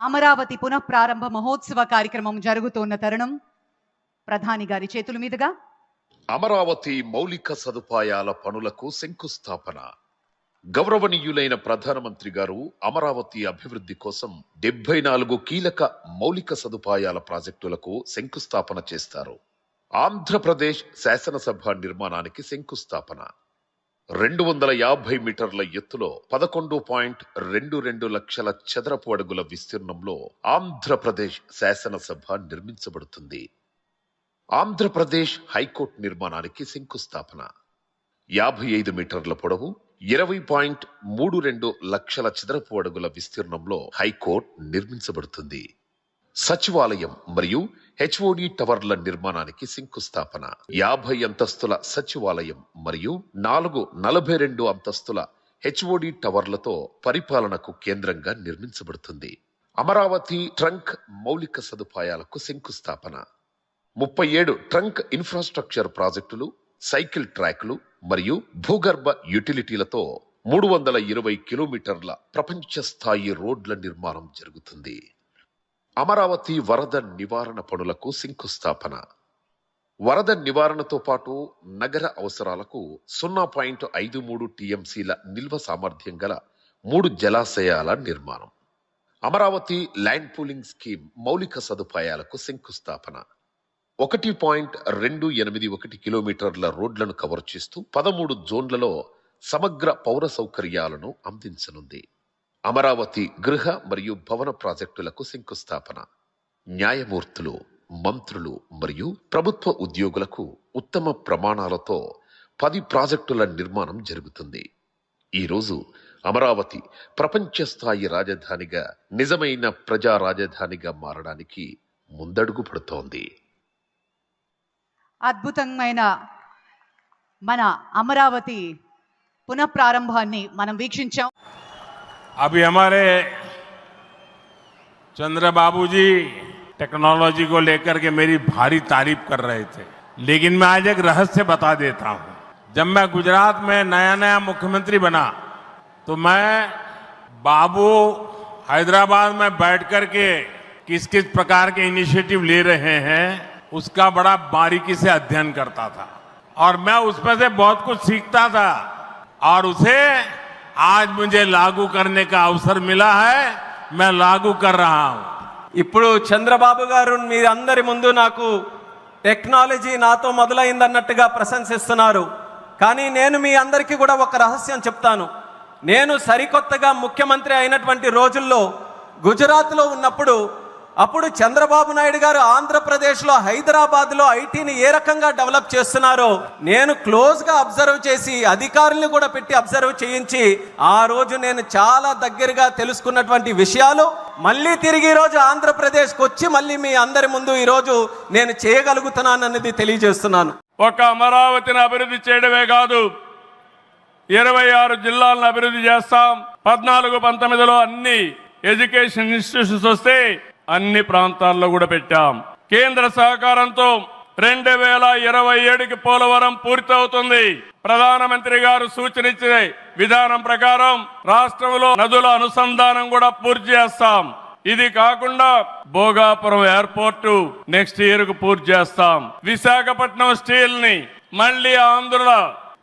అమరావతి పునఃప్రారంభ మహోత్సవ కార్యక్రమం జరుగుతున్న తరుణం ప్రధాని గారి చేతుల మీదుగా అమరావతి మౌలిక సదుపాయాల పనులకు శంకుస్థాపన. గౌరవనీయులైన ప్రధానమంత్రి గారు అమరావతి అభివృద్ధి కోసం డెబ్బై నాలుగు కీలక మౌలిక సదుపాయాల ప్రాజెక్టులకు శంకుస్థాపన చేస్తారు. ఆంధ్రప్రదేశ్ శాసనసభ నిర్మాణానికి శంకుస్థాపన. రెండు వందల యాభై మీటర్ల ఎత్తులో పదకొండు పాయింట్ రెండు రెండు లక్షల చదరపు అడుగుల విస్తీర్ణంలో ఆంధ్రప్రదేశ్ శాసనసభ నిర్మించబడుతుంది. ఆంధ్రప్రదేశ్ హైకోర్టు నిర్మాణానికి శంకుస్థాపన. యాభై ఐదు మీటర్ల పొడవు ఇరవై పాయింట్ మూడు రెండు లక్షల చదరపు అడుగుల విస్తీర్ణంలో హైకోర్టు నిర్మించబడుతుంది. సచివాలయం మరియు హెచ్ఓడి టవర్ల నిర్మాణానికి శంకుస్థాపన. యాభై అంతస్తుల సచివాలయం మరియు నాలుగు నలభై రెండు అంతస్తుల హెచ్ఓడి టవర్లతో పరిపాలనకు కేంద్రంగా నిర్మించబడుతుంది. అమరావతి ట్రంక్ మౌలిక సదుపాయాలకు శంకుస్థాపన. ముప్పై ఏడు ట్రంక్ ఇన్ఫ్రాస్ట్రక్చర్ ప్రాజెక్టులు సైకిల్ ట్రాక్లు మరియు భూగర్భ యుటిలిటీలతో మూడు వందల ఇరవై కిలోమీటర్ల ప్రపంచ స్థాయి రోడ్ల నిర్మాణం జరుగుతుంది. అమరావతి వరద నివారణ పనులకు శంకుస్థాపన. వరద నివారణతో పాటు నగర అవసరాలకు సున్నా పాయింట్ ఐదు మూడు టీఎంసీల నిల్వ సామర్థ్యం గల మూడు జలాశయాల నిర్మాణం. అమరావతి ల్యాండ్ పూలింగ్ స్కీమ్ మౌలిక సదుపాయాలకు శంకుస్థాపన. ఒకటి పాయింట్ రెండు ఎనిమిది ఒకటి కిలోమీటర్ల రోడ్లను కవర్ చేస్తూ పదమూడు జోన్లలో సమగ్ర పౌర సౌకర్యాలను అందించనుంది. అమరావతి గృహ మరియు భవన ప్రాజెక్టులకు శంకుస్థాపన. న్యాయమూర్తులు మంత్రులు మరియు ప్రభుత్వ ఉద్యోగులకు ఉత్తమ ప్రమాణాలతో పది ప్రాజెక్టుల నిర్మాణం జరుగుతుంది. ఈరోజు అమరావతి ప్రపంచ స్థాయి రాజధానిగా నిజమైన ప్రజా రాజధానిగా మారడానికి ముందడుగు పడుతోంది. అద్భుతమైన మన అమరావతి పునఃప్రారంభాన్ని మనం వీక్షించాం. अभी हमारे चंद्र बाबू जी टेक्नोलॉजी को लेकर के मेरी भारी तारीफ़ कर रहे थे। लेकिन मैं आज एक रहस्य बता देता हूँ। जब मैं गुजरात में नया नया मुख्यमंत्री बना तो मैं बाबू हैदराबाद में बैठ कर के किस किस प्रकार के इनिशिएटिव ले रहे हैं, उसका बड़ा बारीकी से अध्ययन करता था। और मैं उसमें से बहुत कुछ सीखता था। और उसे आज मुझे लागू करने का अवसर मिला है मैं लागू कर रहा हूं ఇప్పుడు చంద్రబాబు గారు మీ అందరి ముందు నాకు టెక్నాలజీ నాతో మొదలైందన్నట్టుగా ప్రశంసిస్తున్నారు కానీ నేను మీ అందరికీ కూడా ఒక రహస్యం చెప్తాను నేను సరికొత్తగా ముఖ్యమంత్రి అయినటువంటి రోజుల్లో గుజరాత్లో ఉన్నప్పుడు అప్పుడు చంద్రబాబు నాయుడు గారు ఆంధ్రప్రదేశ్లో హైదరాబాద్లో ఐటీని ఏ రకంగా డెవలప్ చేస్తున్నారో నేను క్లోజ్గా అబ్జర్వ్ చేసి అధికారుల్ని కూడా పెట్టి అబ్జర్వ్ చేయించి ఆ రోజు నేను చాలా దగ్గరగా తెలుసుకున్నటువంటి విషయాలు మళ్ళీ తిరిగి ఈరోజు ఆంధ్రప్రదేశ్కి వచ్చి మళ్ళీ మీ అందరి ముందు ఈరోజు నేను చేయగలుగుతున్నానన్నది తెలియజేస్తున్నాను. ఒక అమరావతిని అభివృద్ధి చేయడమే కాదు ఇరవై ఆరు జిల్లాలను అభివృద్ధి చేస్తాం. పద్నాలుగు పంతొమ్మిదిలో అన్ని ఎడ్యుకేషన్ ఇన్స్టిట్యూషన్స్ వస్తే అన్ని ప్రాంతాల్లో కూడా పెట్టాం. కేంద్ర సహకారంతో రెండు వేల ఇరవై ఏడుకి పోలవరం పూర్తవుతుంది. ప్రధానమంత్రి గారు సూచనిచ్చే విధానం ప్రకారం రాష్ట్రంలో నదుల అనుసంధానం కూడా పూర్తి చేస్తాం. ఇది కాకుండా భోగాపురం ఎయిర్పోర్టు నెక్స్ట్ ఇయర్కు పూర్తి చేస్తాం. విశాఖపట్నం స్టీల్ని మళ్ళీ ఆంధ్రుల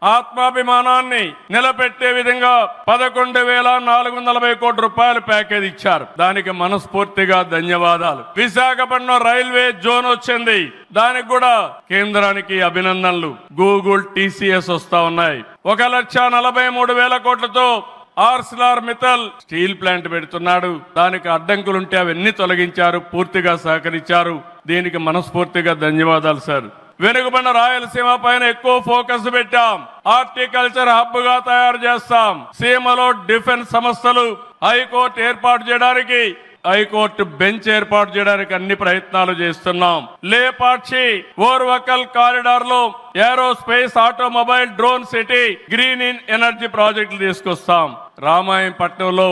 ఆత్మాభిమానాన్ని నిలబెట్టే విధంగా పదకొండు వేల నాలుగు వందల నలభై కోట్ల రూపాయలు ప్యాకేజ్ ఇచ్చారు. దానికి మనస్ఫూర్తిగా ధన్యవాదాలు. విశాఖపట్నం రైల్వే జోన్ వచ్చింది. దానికి కూడా కేంద్రానికి అభినందనలు. గూగుల్ టీసీఎస్ వస్తా ఉన్నాయి. ఒక లక్ష నలభై మూడు వేల కోట్లతో ఆర్సిలార్ మిథల్ స్టీల్ ప్లాంట్ పెడుతున్నాడు. దానికి అడ్డంకులుంటే అవన్నీ తొలగించారు పూర్తిగా సహకరించారు. దీనికి మనస్ఫూర్తిగా ధన్యవాదాలు సార్. వెనుకబడిన రాయలసీమ పైన ఎక్కువ ఫోకస్ పెట్టాం. హార్టికల్చర్ హబ్గా తయారు చేస్తాం. సీమలో డిఫెన్స్ సంస్థలు హైకోర్టు ఏర్పాటు చేయడానికి హైకోర్టు బెంచ్ ఏర్పాటు చేయడానికి అన్ని ప్రయత్నాలు చేస్తున్నాం. Lepakshi Orvakal కారిడార్లో aerospace automobile drone city green in energy ప్రాజెక్టులు తీసుకొస్తాం. రామాయణపట్నంలో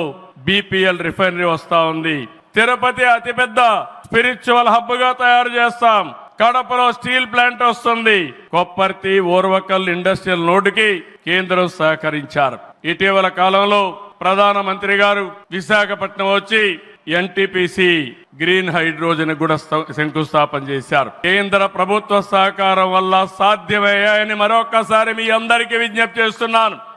బీపీఎల్ రిఫైనరీ వస్తా ఉంది. తిరుపతి అతిపెద్ద స్పిరిచువల్ హబ్గా తయారు చేస్తాం. కడపలో స్టీల్ ప్లాంట్ వస్తుంది. కొప్పర్తి ఓర్వకల్ ఇండస్ట్రియల్ నోటుకి కేంద్రం సహకరించారు. ఇటీవల కాలంలో ప్రధానమంత్రి గారు విశాఖపట్నం వచ్చి ఎన్టీపీసీ గ్రీన్ హైడ్రోజన్ కూడా శంకుస్థాపన చేశారు. కేంద్ర ప్రభుత్వ సహకారం వల్ల సాధ్యమయ్యాయని మరొకసారి మీ అందరికీ విజ్ఞప్తి చేస్తున్నాను.